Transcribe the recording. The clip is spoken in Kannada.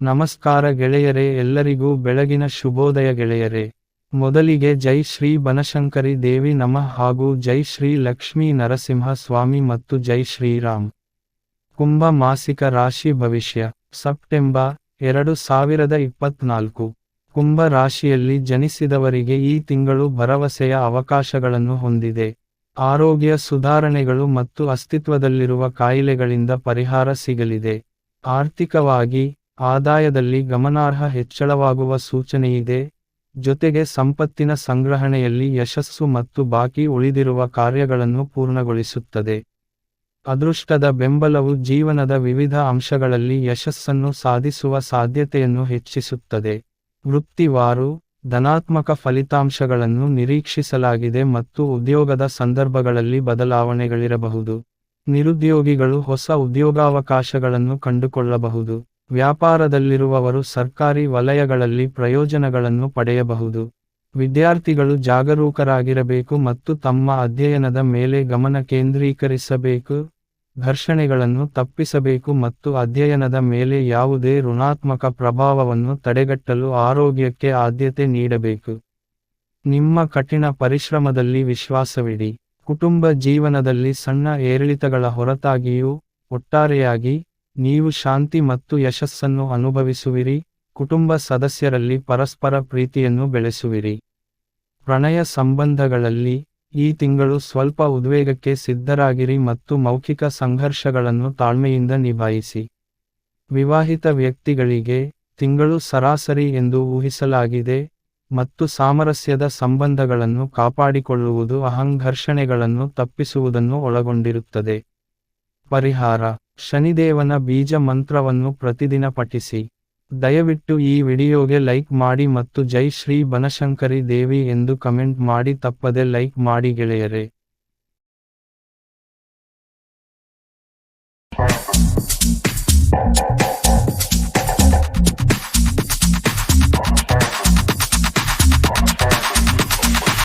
ನಮಸ್ಕಾರ ಗೆಳೆಯರೇ, ಎಲ್ಲರಿಗೂ ಬೆಳಗಿನ ಶುಭೋದಯ ಗೆಳೆಯರೇ. ಮೊದಲಿಗೆ ಜೈ ಶ್ರೀ ಬನಶಂಕರಿ ದೇವಿ ನಮಃ ಹಾಗೂ ಜೈ ಶ್ರೀ ಲಕ್ಷ್ಮೀ ನರಸಿಂಹ ಸ್ವಾಮಿ ಮತ್ತು ಜೈ ಶ್ರೀರಾಮ್ ಕುಂಭ ಮಾಸಿಕ ರಾಶಿ ಭವಿಷ್ಯ, ಸೆಪ್ಟೆಂಬರ್ ಎರಡು ಸಾವಿರದ ಇಪ್ಪತ್ನಾಲ್ಕು. ಕುಂಭ ರಾಶಿಯಲ್ಲಿ ಜನಿಸಿದವರಿಗೆ ಈ ತಿಂಗಳು ಭರವಸೆಯ ಅವಕಾಶಗಳನ್ನು ಹೊಂದಿದೆ. ಆರೋಗ್ಯ ಸುಧಾರಣೆಗಳು ಮತ್ತು ಅಸ್ತಿತ್ವದಲ್ಲಿರುವ ಕಾಯಿಲೆಗಳಿಂದ ಪರಿಹಾರ ಸಿಗಲಿದೆ. ಆರ್ಥಿಕವಾಗಿ ಆದಾಯದಲ್ಲಿ ಗಮನಾರ್ಹ ಹೆಚ್ಚಳವಾಗುವ ಸೂಚನೆಯಿದೆ, ಜೊತೆಗೆ ಸಂಪತ್ತಿನ ಸಂಗ್ರಹಣೆಯಲ್ಲಿ ಯಶಸ್ಸು ಮತ್ತು ಬಾಕಿ ಉಳಿದಿರುವ ಕಾರ್ಯಗಳನ್ನು ಪೂರ್ಣಗೊಳಿಸುತ್ತದೆ. ಅದೃಷ್ಟದ ಬೆಂಬಲವು ಜೀವನದ ವಿವಿಧ ಅಂಶಗಳಲ್ಲಿ ಯಶಸ್ಸನ್ನು ಸಾಧಿಸುವ ಸಾಧ್ಯತೆಯನ್ನು ಹೆಚ್ಚಿಸುತ್ತದೆ. ವೃತ್ತಿವಾರು ಧನಾತ್ಮಕ ಫಲಿತಾಂಶಗಳನ್ನು ನಿರೀಕ್ಷಿಸಲಾಗಿದೆ ಮತ್ತು ಉದ್ಯೋಗದ ಸಂದರ್ಭಗಳಲ್ಲಿ ಬದಲಾವಣೆಗಳಿರಬಹುದು. ನಿರುದ್ಯೋಗಿಗಳು ಹೊಸ ಉದ್ಯೋಗಾವಕಾಶಗಳನ್ನು ಕಂಡುಕೊಳ್ಳಬಹುದು. ವ್ಯಾಪಾರದಲ್ಲಿರುವವರು ಸರ್ಕಾರಿ ವಲಯಗಳಲ್ಲಿ ಪ್ರಯೋಜನಗಳನ್ನು ಪಡೆಯಬಹುದು. ವಿದ್ಯಾರ್ಥಿಗಳು ಜಾಗರೂಕರಾಗಿರಬೇಕು ಮತ್ತು ತಮ್ಮ ಅಧ್ಯಯನದ ಮೇಲೆ ಗಮನ ಕೇಂದ್ರೀಕರಿಸಬೇಕು. ಘರ್ಷಣೆಗಳನ್ನು ತಪ್ಪಿಸಬೇಕು ಮತ್ತು ಅಧ್ಯಯನದ ಮೇಲೆ ಯಾವುದೇ ಋಣಾತ್ಮಕ ಪ್ರಭಾವವನ್ನು ತಡೆಗಟ್ಟಲು ಆರೋಗ್ಯಕ್ಕೆ ಆದ್ಯತೆ ನೀಡಬೇಕು. ನಿಮ್ಮ ಕಠಿಣ ಪರಿಶ್ರಮದಲ್ಲಿ ವಿಶ್ವಾಸವಿಡಿ. ಕುಟುಂಬ ಜೀವನದಲ್ಲಿ ಸಣ್ಣ ಏರಿಳಿತಗಳ ಹೊರತಾಗಿಯೂ ಒಟ್ಟಾರೆಯಾಗಿ ನೀವು ಶಾಂತಿ ಮತ್ತು ಯಶಸ್ಸನ್ನು ಅನುಭವಿಸುವಿರಿ, ಕುಟುಂಬ ಸದಸ್ಯರಲ್ಲಿ ಪರಸ್ಪರ ಪ್ರೀತಿಯನ್ನು ಬೆಳೆಸುವಿರಿ. ಪ್ರಣಯ ಸಂಬಂಧಗಳಲ್ಲಿ ಈ ತಿಂಗಳು ಸ್ವಲ್ಪ ಉದ್ವೇಗಕ್ಕೆ ಸಿದ್ಧರಾಗಿರಿ ಮತ್ತು ಮೌಖಿಕ ಸಂಘರ್ಷಗಳನ್ನು ತಾಳ್ಮೆಯಿಂದ ನಿಭಾಯಿಸಿ. ವಿವಾಹಿತ ವ್ಯಕ್ತಿಗಳಿಗೆ ತಿಂಗಳು ಸರಾಸರಿ ಎಂದು ಊಹಿಸಲಾಗಿದೆ ಮತ್ತು ಸಾಮರಸ್ಯದ ಸಂಬಂಧಗಳನ್ನು ಕಾಪಾಡಿಕೊಳ್ಳುವುದು ಅಹಂಘರ್ಷಣೆಗಳನ್ನು ತಪ್ಪಿಸುವುದನ್ನು ಒಳಗೊಂಡಿರುತ್ತದೆ. ಪರಿಹಾರ ಶನಿದೇವನ ಬೀಜ ಮಂತ್ರವನ್ನು ಪ್ರತಿದಿನ ಪಠಿಸಿ. ದಯವಿಟ್ಟು ಈ ವಿಡಿಯೋಗೆ ಲೈಕ್ ಮಾಡಿ ಮತ್ತು ಜೈ ಶ್ರೀ ಬನಶಂಕರಿ ದೇವಿ ಎಂದು ಕಮೆಂಟ್ ಮಾಡಿ ತಪ್ಪದೆ ಲೈಕ್ ಮಾಡಿ ಗೆಳೆಯರೇ.